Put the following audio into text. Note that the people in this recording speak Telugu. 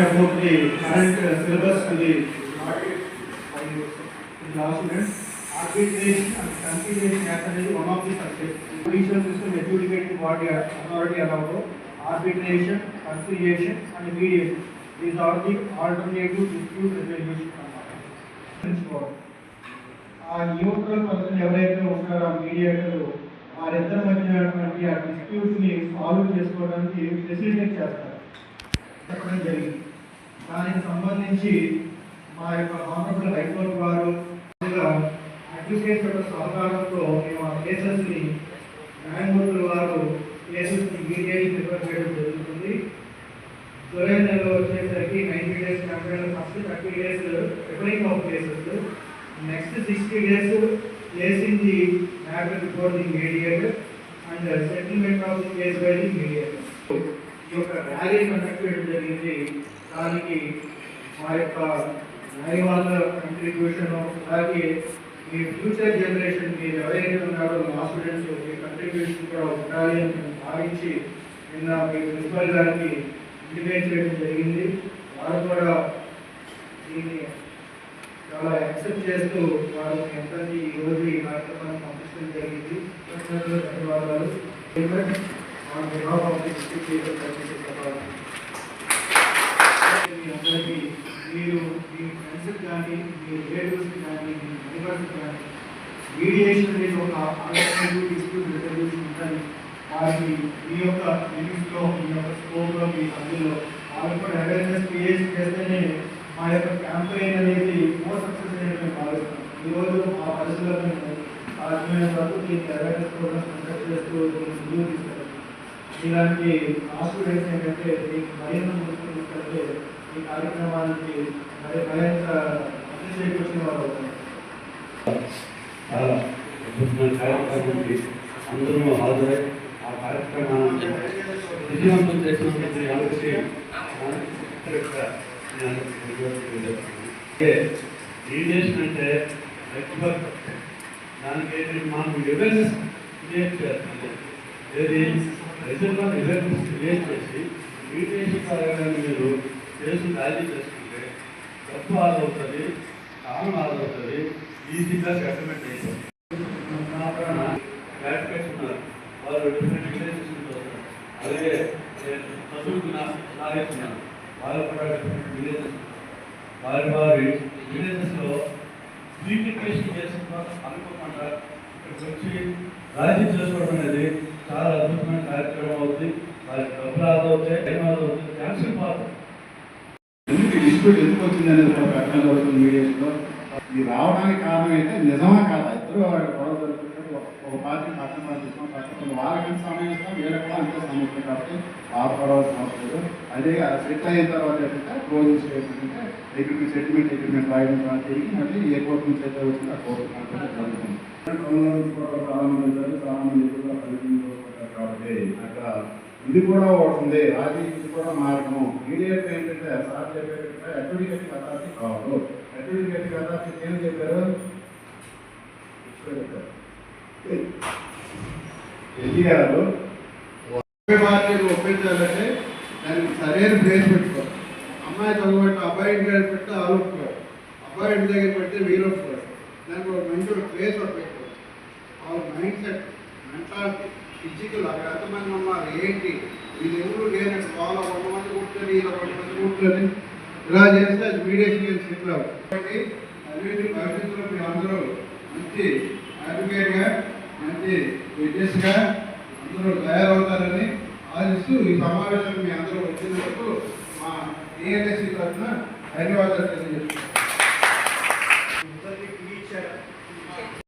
about the current uh, syllabus to the law students. Arbitration and conciliation act అనేది one of the subjects. Judicial system adjudicating body authority allowed arbitration, conciliation and mediation. These are the alternative dispute resolution. ఆ న్యూట్రల్ పర్సన్ ఎవరైతే ఉంటారో ఆ మీడియేటర్ వారిద్దరి మధ్యనటువంటి ఆ డిస్ప్యూట్స్ని సాల్వ్ చేసుకోవడానికి ఫెసిలిటేట్ చేస్తారు చెప్పడం జరిగింది దానికి సంబంధించి మా యొక్క ఆనరబుల్ హైకోర్టు వారు అడ్వకేట్ యొక్క సహకారంతో మేము ఆ కేసెస్ని న్యాయమూర్తుల వారు కేసెస్ని ప్రిపేర్ చేయడం జరుగుతుంది. జూలై నెలలో వచ్చేసరికి ninety days company first thirty days referring of cases. Next sixty days చేసింది the matter before the mediator and settlement of the case by the mediator rally conduct చేయడం జరిగింది. దానికి మా యొక్క న్యాయవాద కంట్రిబ్యూషన్ అలాగే మీ ఫ్యూచర్ జనరేషన్ మీరు ఎవరైతే ఉన్నారో మా స్టూడెంట్స్ మీ కంట్రిబ్యూషన్ కూడా ఉండాలి అని మేము భావించి నిన్న మీ ప్రిన్సిపల్ గారికి ఇంటిమేట్ చేయడం జరిగింది. వారు కూడా దీన్ని చాలా యాక్సెప్ట్ చేస్తూ వారు ఎంత ఈ రోజు ఈ కార్యక్రమాన్ని పంపించడం జరిగింది. ధన్యవాదాలు. on behalf of the district legal services authority. మీ అందరికీ మీరు మీ ఫ్రెండ్స్ కానీ మీ రిలేటివ్స్ కానీ మీ నైబర్స్ కానీ మీడియేషన్ అనేది ఒక ఆల్టర్నేటివ్ డిస్ప్యూట్ రెజల్యూషన్ ఉందని వారికి మీ యొక్క లిమిట్స్లో మీ యొక్క స్కోప్లో మీ అందులో వాళ్ళకి కూడా అవేర్నెస్ క్రియేట్ చేస్తేనే మా యొక్క క్యాంపెయిన్ అనేది మోర్ సక్సెస్ అనేది మేము భావిస్తాం ఈరోజు ఆ పరిస్థితుల్లో మేము సాధ్యమైన వరకు దీనికి అవేర్నెస్ ప్రోగ్రామ్స్ కండక్ట్ చేస్తూ దీన్ని ముందుకు తీసుకెళ్తాం ఇలాంటి ఆస్పిరెంట్స్ ఏంటంటే మీకు మరింత ముందుకు తీసుకెళ్తే ఈ కార్యక్రమానికి మరి మరింత అప్రిషియేట్ వారు కార్యక్రమానికి అందరూ హాజరై ఆ కార్యక్రమాన్ని విజయవంతం చేసినందుకు ఆలోచి మీడియేషన్ అంటే ఎక్స్పర్ట్ దానికి ఏంటి మనం అవేర్నెస్ క్రియేట్ చేస్తుంది ఏది రిజల్ట్ అవేర్నెస్ క్రియేట్ చేసి మీడియేషన్ ద్వారా మీరు చేసి ఖాళీ చేసుకుంటే తప్పు ఆదవుతుంది కాలం ఆదవుతుంది ఈజీగా సెటిల్మెంట్ అయిపోతుంది వాళ్ళు డిఫరెంట్ రిలేషన్స్ వస్తారు అలాగే నేను చదువుకున్న వాళ్ళు కూడా డిఫరెంట్ విలేజెస్ వారి వారి విలేజెస్లో ప్రీప్రిపరేషన్ అనుకోకుండా ఇక్కడికి వచ్చి రాజీ చేసుకోవడం అనేది చాలా అద్భుతమైన కార్యక్రమం అవుతుంది వారికి డబ్బులు ఆదవుతాయి టైం ఆదవుతుంది క్యాన్సిల్ డిస్ప్యూట్ ఎందుకు వచ్చింది అనేది ఒక ప్రకటన జరుగుతుంది మీడియాలో. ఇది రావడానికి కారణం అయితే నిజమా కాదా? ఇద్దరు గొడవ జరుగుతుంటే ఒక- పార్టీ పక్కన పార్టీ తీసుకొని పక్కన వాళ్ళకంటే సమయం ఇస్తాం వీళ్ళకి కూడా అంతే సమయం ఇస్తాం కాబట్టి బాధపడవలసిన అవసరం లేదు అదే సెట్ అయిన తర్వాత ఏంటంటే క్లోజింగ్ స్టేట్మెంట్ అంటే అగ్రిమెంట్ సెటిల్మెంట్ అగ్రిమెంట్ రాయడం ద్వారా తిరిగి మళ్ళీ ఏ కోర్టు నుంచి అయితే వచ్చింది ఆ కోర్టు కనుక జరుగుతుంది. చాలా మంది ఉంటారు, చాలా కాబట్టి అక్కడ ఇది కూడా ఒకటి ఉంది. రాజీ ఇది కూడా మార్గం మీడియేట్ ఏంటంటే సార్ చెప్పేటంటే అడ్వకేట్ కథాకి కాదు. అడ్వకేట్ కథాకి ఏం చెప్పారు. ఎదిగారు పార్టీని ఒప్పించాలంటే దానికి సరైన ప్లేస్ పెట్టుకో అమ్మాయి చదవబెట్టి అబ్బాయి ఇంటి దగ్గర పెట్టి వాళ్ళు అబ్బాయి ఇంటి దగ్గర పెడితే మీరు ఒప్పుకోరు దానికి ఒక మంచి ఒక ప్లేస్ ఒక పెట్టుకో వాళ్ళ మైండ్ సెట్ మెంటాలిటీ. ఫిజికల్ అవి ఎంతమంది ఉన్నారు? ఏంటి? వీళ్ళు ఎవరు లేనట్టు వాళ్ళ మంది కూర్చొని వీళ్ళ మంది కూర్చొని ఇలా చేస్తే అది మీడియేషన్ సెటిల్ అవ్వదు కాబట్టి అభివృద్ధి భవిష్యత్తులో మీరు అందరూ మంచి అడ్వకేట్గా మంచి జడ్జెస్గా అందరూ తయారవుతారని ఆశిస్తూ ఈ సమావేశానికి మీ అందరూ వచ్చినందుకు మా ఏఎన్ఎస్సీ తరఫున ధన్యవాదాలు తెలియజేస్తున్నాను.